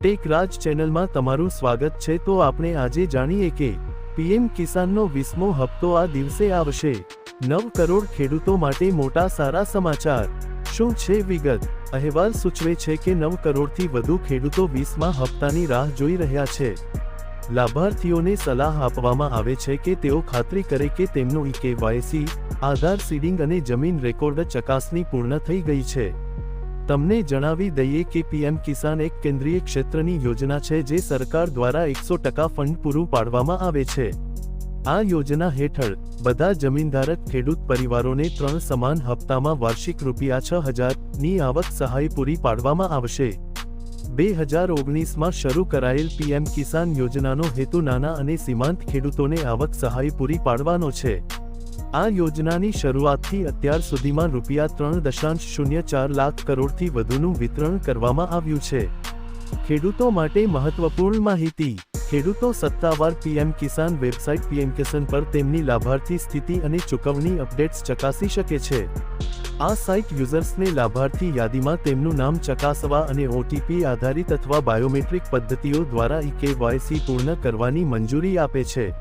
ટેકરાજ ચેનલમાં તમારું સ્વાગત છે તો આપણે આજે જાણીએ કે પીએમ કિસાનનો વીસમો હપ્તો આ દિવસે આવશે. નવ કરોડ ખેડૂતો માટે મોટા સારા સમાચાર. શું છે વિગત? અહેવાલ સૂચવે છે કે નવ કરોડથી વધુ ખેડૂતો વીસમા હપ્તાની રાહ જોઈ રહ્યા છે. લાભાર્થીઓને સલાહ આપવામાં આવે છે કે તેઓ ખાતરી કરે કે તેમનું ઈ કેવાયસી આધાર સીડિંગ અને જમીન રેકોર્ડ ચકાસણી પૂર્ણ થઈ ગઈ છે. તમને જણાવી દઈએ કે પીએમ કિસાન એક કેન્દ્રીય ક્ષેત્રની યોજના છે જે સરકાર દ્વારા એકસો ટકા ફંડ પૂરું પાડવામાં આવે છે. આ યોજના હેઠળ બધા જમીનધારક, ખેડૂત પરિવારોને ત્રણ સમાન હપ્તામાં વાર્ષિક રૂપિયા છ હજારની આવક સહાય પૂરી પાડવામાં આવશે. બે હજાર ઓગણીસમાં શરૂ કરાયેલ પીએમ કિસાન યોજનાનો હેતુ નાના અને સીમાંત ખેડૂતોને આવક સહાય પૂરી પાડવાનો છે. આ યોજનાની શરૂઆતથી અત્યાર સુધીમાં રૂપિયા ત્રણ દશાંશ શૂન્ય ચાર લાખ કરોડથી વધુનું વિતરણ કરવામાં આવ્યું છે. ખેડૂતો માટે મહત્વપૂર્ણ માહિતી. ખેડૂતો સત્તાવાર PM Kisan website PM Kisan પર તેમની લાભાર્થી સ્થિતિ અને ચૂકવણી અપડેટ્સ ચકાસી શકે છે. આ સાઇટ યુઝર્સને લાભાર્થી યાદીમાં તેમનું નામ ચકાસવા અને ઓટીપી આધારિત અથવા બાયોમેટ્રિક પદ્ધતિઓ દ્વારા ઈ કેવાયસી પૂર્ણ કરવાની મંજૂરી આપે છે.